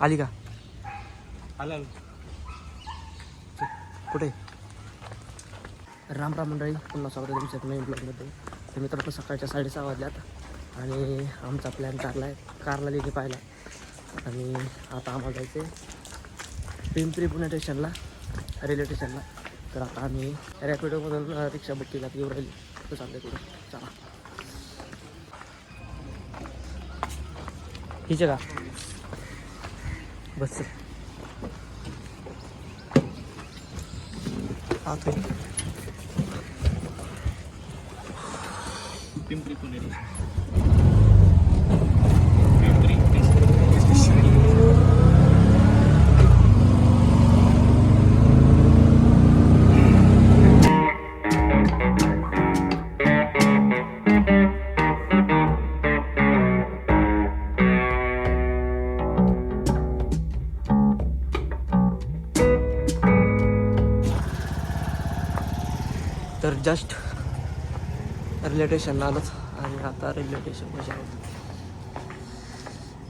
आली का? आला. कुठे? राम राम मंडळी पुन्हा स्वागत आहे तुमच्या नवीन ब्लॉगमध्ये. तर मित्रांनो सकाळच्या साडेसहा वाजल्यात आणि आमचा प्लॅन ठरला आहे. कारला लिहिणे पाहिला आणि आता आम्हाला जायचं आहे पिंपरी पुणे स्टेशनला रेल्वे स्टेशनला तर आता आम्ही रॅपिडोमधून रिक्षा बट्टीला येऊ राहिली. तर चाललं पुढे. चला. हिचे का? बस. आत होईल पिंपरी पुणे तर जस्ट रेल्वे स्टेशनला आलोच. आणि आता रेल्वे स्टेशन कसे आहोत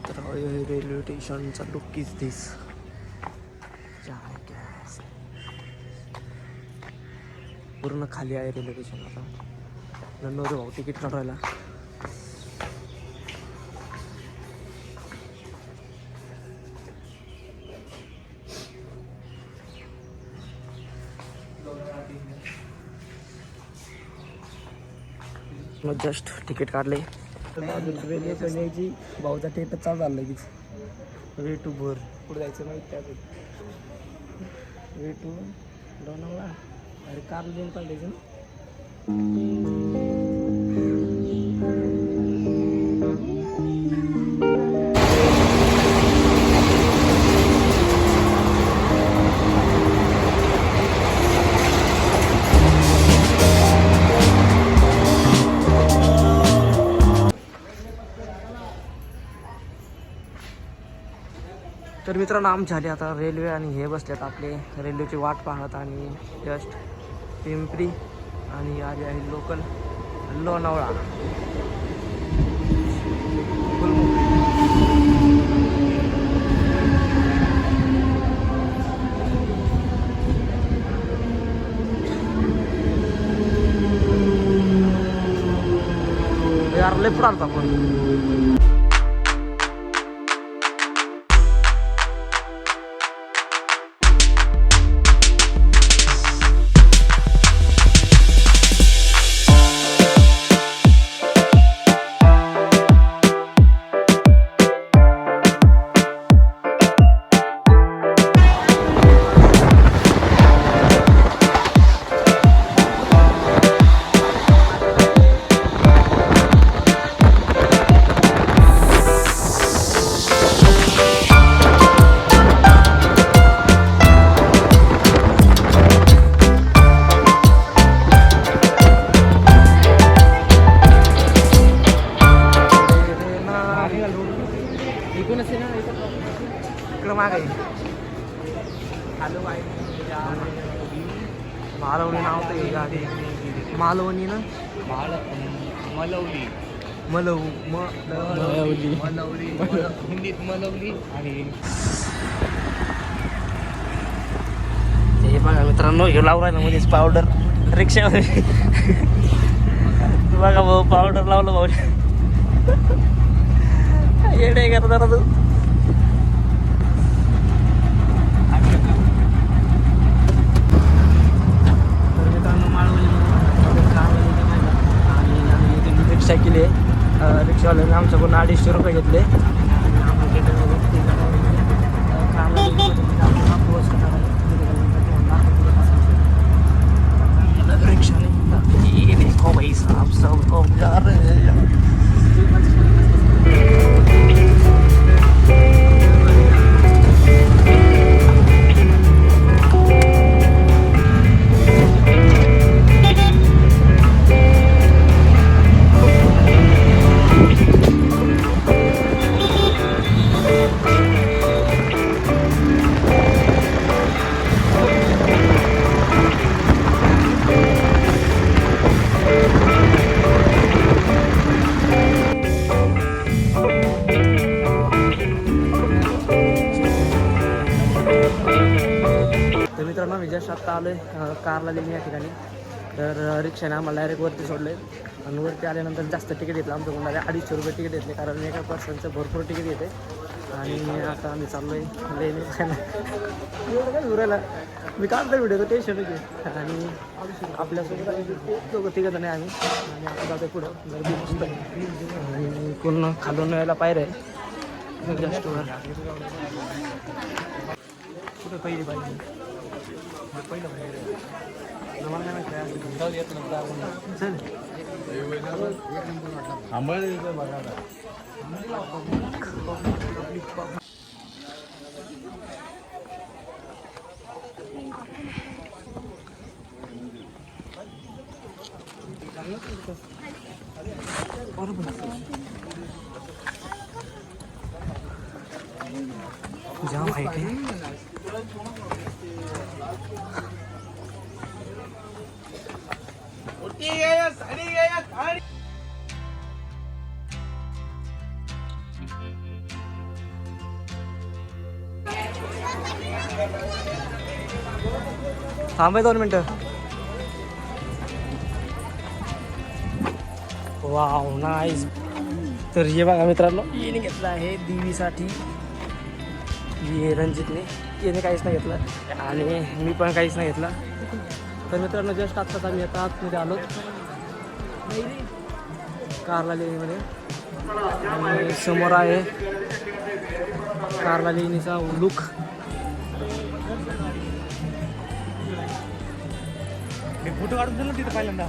तर रेल्वे स्टेशनचा लुक इज दिस पूर्ण खाली आहे रेल्वे स्टेशन आता. नंतर भाऊ तिकीट काढायला मग जस्ट तिकीट काढले रेल्वे भाऊचा टेट चालू झाला लगेच वे टू भर पुढे जायचं माहीत त्या वे टू लोणावळा अरे कार देऊन पाहिजे ना. तर मित्रांनो आम झाले आता रेल्वे आणि हे बसलेत आपले. रेल्वेची वाट पाहत आणि जस्ट पिंपरी आणि आली आहे लोकल लोणावळा. यार लय आलता आपण मलवली आणि हे बघा मित्रांनो हे लावून राहिलं मध्येच पावडर रिक्षामध्ये. बघा भाऊ पावडर लावलं भाऊ. येडे करत जरा तू? रिक्षा केली आहे. रिक्षावाल्याने आमच्याकडून अडीचशे रुपये घेतले. आलो आहे कारला लिहिणे या ठिकाणी. तर रिक्षाने आम्हाला डायरेक्ट वरती सोडलं आहे आणि वरती आल्यानंतर जास्त तिकीट घेतलं आमच्याकडून डायरेक्ट अडीचशे रुपये तिकीट घेतले कारण एका पर्सनचं भरपूर तिकीट येते आणि आता आम्ही चाललो आहे लेणी एवढं काय उरायला? मी काढतो व्हिडिओ टेन्शन घे आणि आपल्यासोबत दोघं तिघं जण आहे आम्ही. आणि आता जातो पुढं. गर्दी आणि पूर्ण खालून यायला पायऱ्या आहे कुठं पहिली पाहिजे जाम हाईट आहे थांबाय दोन मिनटं. वाव नाईस तर हे बघा मित्रांनो येणे घेतलं आहे देवीसाठी. हे रणजितने येणे काहीच नाही घेतलं. आणि मी पण काहीच नाही घेतलं. तर मित्रांनो जस्ट आत्ताच आम्ही आता आतमध्ये आलो कारला लेणीमध्ये. आणि समोर आहे कारला लेणीचा लुक फोटो काढून दिला तिथं पहिल्यांदा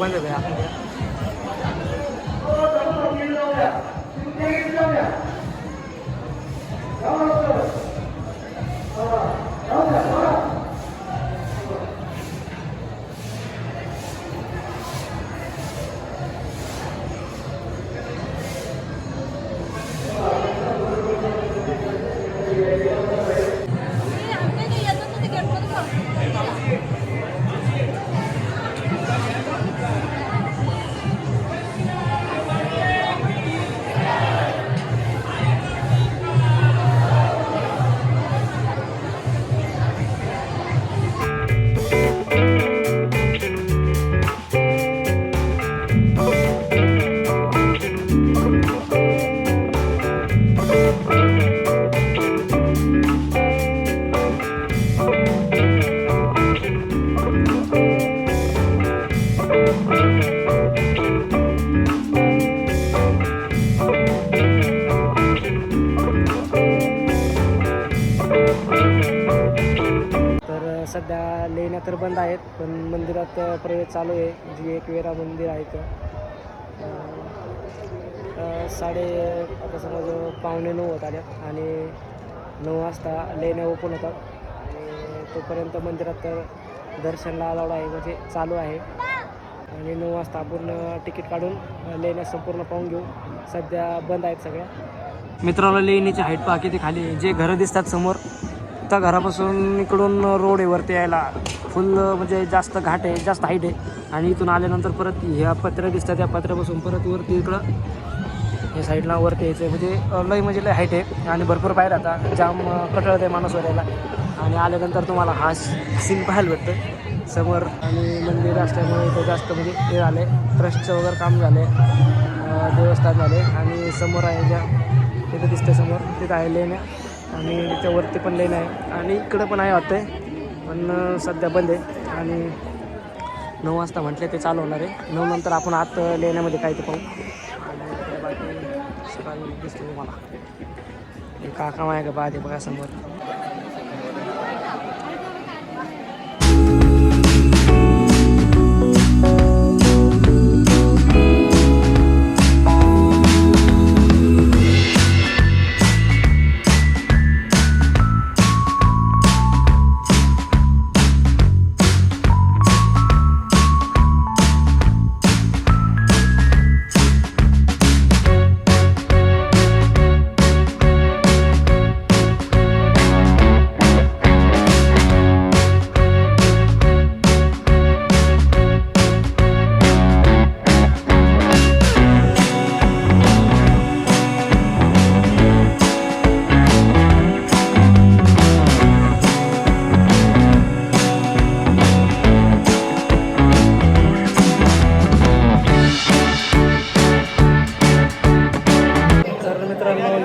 चल की मग. पूर्ण सध्या लेण्या तर बंद आहेत पण मंदिरात प्रवेश चालू आहे. जी एक वेरा मंदिर आहे तर साडे आता समज पावणे नऊ होत आल्या आणि नऊ वाजता लेण्या ओपन होतात. आणि तोपर्यंत मंदिरात तर दर्शनला अलावड आहे म्हणजे चालू आहे. आणि नऊ वाजता आपण तिकीट काढून लेण्या संपूर्ण पाहून घेऊ. सध्या बंद आहेत सगळ्या. मित्राला लेणीची हाईट पहा किती खाली जे घरं दिसतात समोर आत्ता घरापासून इकडून रोड आहे वरती यायला. फुल म्हणजे जास्त घाट आहे जास्त हाईट आहे. आणि इथून आल्यानंतर परत ह्या पत्र्या दिसतात त्या पत्र्यापासून परत वरती इकडं. या साईडला वरती यायचं आहे म्हणजे लई लय म्हणजे लय हाईट आहे. आणि भरपूर बाहेर आता जाम कटळत आहे माणूस वरायला आणि आल्यानंतर तुम्हाला हा सीन पाहायला भेटतं समोर आणि मंदिर असल्यामुळे इथं जास्त म्हणजे हे झालं आहे ट्रस्टचं वगैरे काम झालं आहे देवस्थान झाले आणि समोर आहे ज्या तिथं दिसतं समोर. तिथं आहे लेण्या. आणि त्याच्यावरती पण लेन आहे. आणि इकडं पण आहे वाटतं पण सध्या बंद आहे. आणि नऊ वाजता म्हटले ते चालू होणार आहे. नऊ नंतर आपण आत लेण्यामध्ये काय ते पाहू. आणि बाकी सकाळी दिसतो तुम्हाला. हे काका आहे का बाद आहे बघा समोर.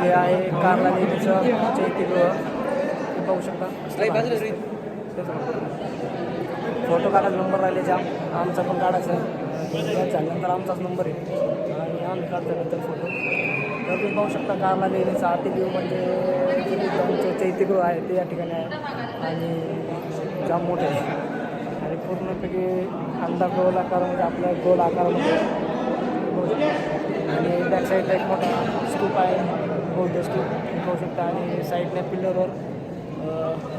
हे आहे कारला देवीचं चैत्यगृह. तुम्ही पाहू शकता. फोटो काढायचा नंबर राहिले जाम आमचा पण काढायचा. झाल्यानंतर आमचाच नंबर आहे. आणि आम्ही काढल्यानंतर फोटो. तर तुम्ही पाहू शकता कारला आतील व्ह्यू म्हणजे बुद्धांचं चैत्यगृह आहे. ते या ठिकाणी आहे. आणि जाम मोठे आहे. आणि पूर्णपैकी अंडा गोल आकार म्हणजे आपल्या गोल आकारामध्ये. शकता. आणि बॅक साईडला एक मोठा स्तूप आहे. बौद्ध स्तूप पाहू शकता आणि साईडला पिल्लरवर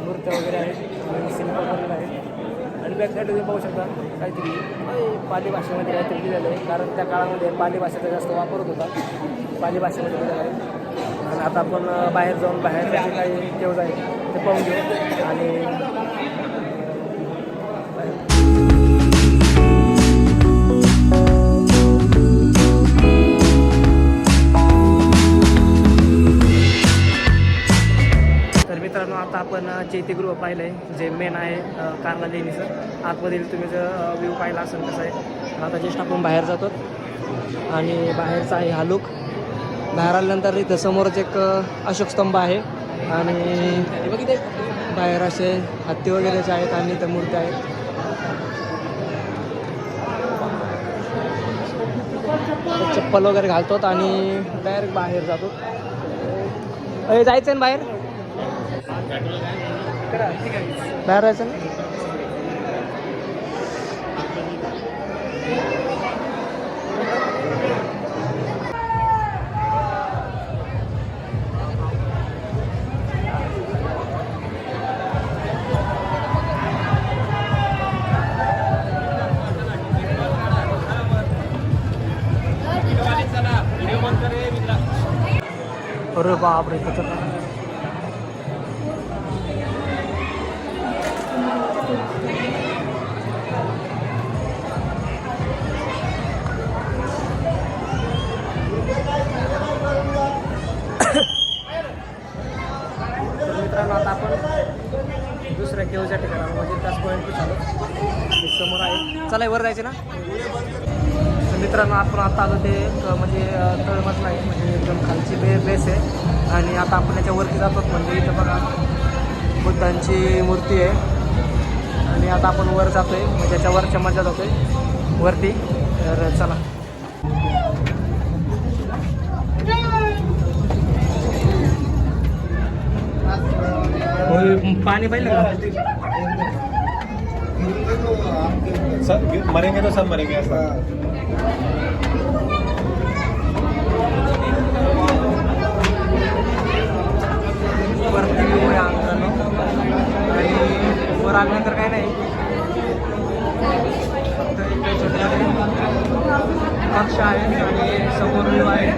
मूर्त्या वगैरे आहेत सिनेमा शिल्प आहे आणि बॅक तुम्ही पाहू शकता काहीतरी पाली भाषेमध्ये काहीतरी लिहिलेलं आहे कारण त्या काळामध्ये पाली भाषेचा जास्त वापर होत होता. पाली भाषेमध्ये लिहिलेलं आहे. आणि आता आपण बाहेर जाऊन बाहेर काही केवज आहे ते पाहून घेऊ. आणि मित्रांनो आता आपण चैत्यगृह पाहिलं आहे जे मेन आहे अ, कारला लेणीचं आतमधील तुम्ही जर व्ह्यू पाहिला असेल कसं आहे आता जस्ट आपण बाहेर जातो आणि बाहेरचा आहे हा लुक बाहेर आल्यानंतर इथं समोरच एक अशोक स्तंभ आहे. आणि बाहेर असे हत्ती वगैरेचे आहेत आणि इथं मूर्त्या आहेत. चप्पल वगैरे घालतो आणि डायरेक्ट बाहेर जातो अरे जायचं आहे ना बाहेर? बाहेर जायचं ना? अरे बाप रे खतरनाक चला वर जायचे ना? मित्रांनो आपण आता आलो ते म्हणजे तळ तळमजला आहे. म्हणजे एकदम खालची बे बेस आहे. आणि आता आपण याच्यावरती जातो. म्हणजे इथं बघा बुद्धांची मूर्ती आहे. आणि आता आपण वर जातोय. म्हणजे याच्या वरच्या मजा जातोय. वरती. तर चला. पाणी पाहिलं का? सब मरेंगे तो सब मरेंगे ऐसा वरती व्यू आहे मित्रांनो आणि वर आल्यानंतर काय नाही फक्त एक छोटे कक्ष आहे आणि समोर व्यू आहे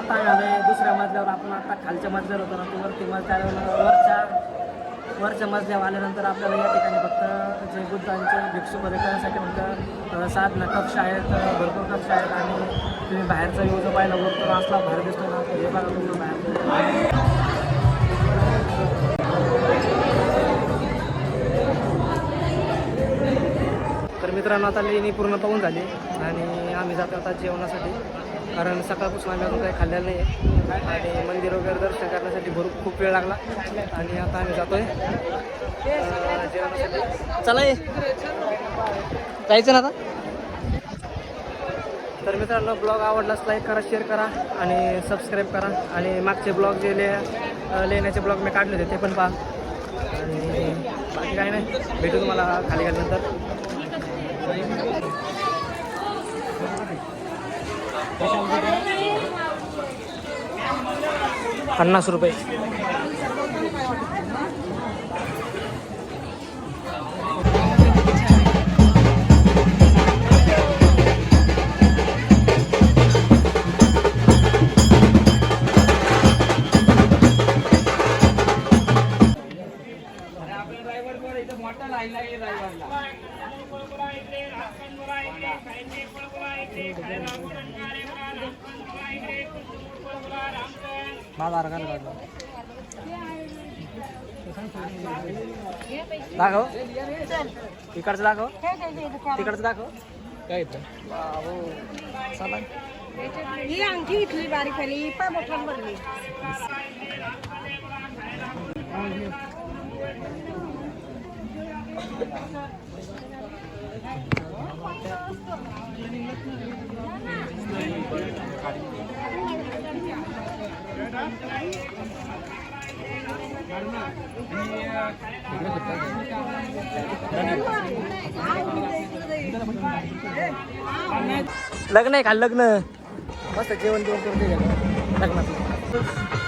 आता आम्ही दुसऱ्या मजल्यावर आपण आता खालच्या मजल्यावर होतो ना तो वरती मजल्यावर वरच्या वरच्या मजल्यावर आल्यानंतर आपल्याला या ठिकाणी फक्त जे बुद्धांचे भिक्षू मध्ये करण्यासाठी फक्त कक्ष आहेत भरपूर कक्ष आहेत आणि तुम्ही बाहेरचा व्ह्यू जो पाहिला वरतून असला बाहेर दिसतो ना हे बघा तुम्ही बाहेर. तर मित्रांनो आता लेणी पूर्ण पाहून झाली आणि आम्ही जातो आता जेवणासाठी. कारण सकाळपासून आम्ही अजून काही खाल्लेलं नाही आहे आणि मंदिर वगैरे दर्शन करण्यासाठी भरपूर खूप वेळ लागला. आणि आता आम्ही जातोय. अं, जेवणासाठी. चला ये. जायचं ना आता? तर मित्रांनो ब्लॉग आवडलाच लाईक करा शेअर करा आणि सबस्क्राईब करा. आणि मागचे ब्लॉग जे लेण्याचे ब्लॉग मी काढले होते ते पण पहा. आणि बाकी काही नाही. भेटू तुम्हाला खाली गेल्यानंतर पन्नास रुपये. दाखव. इकडचं दाखव. तिकडचं दाखव. काय येतं चला ही अंगठी इथली बारीक आली पाय मोठ्यानं बनली लग्न आहे का? लग्न. मस्त जेवण जेवण करून दे लग्नात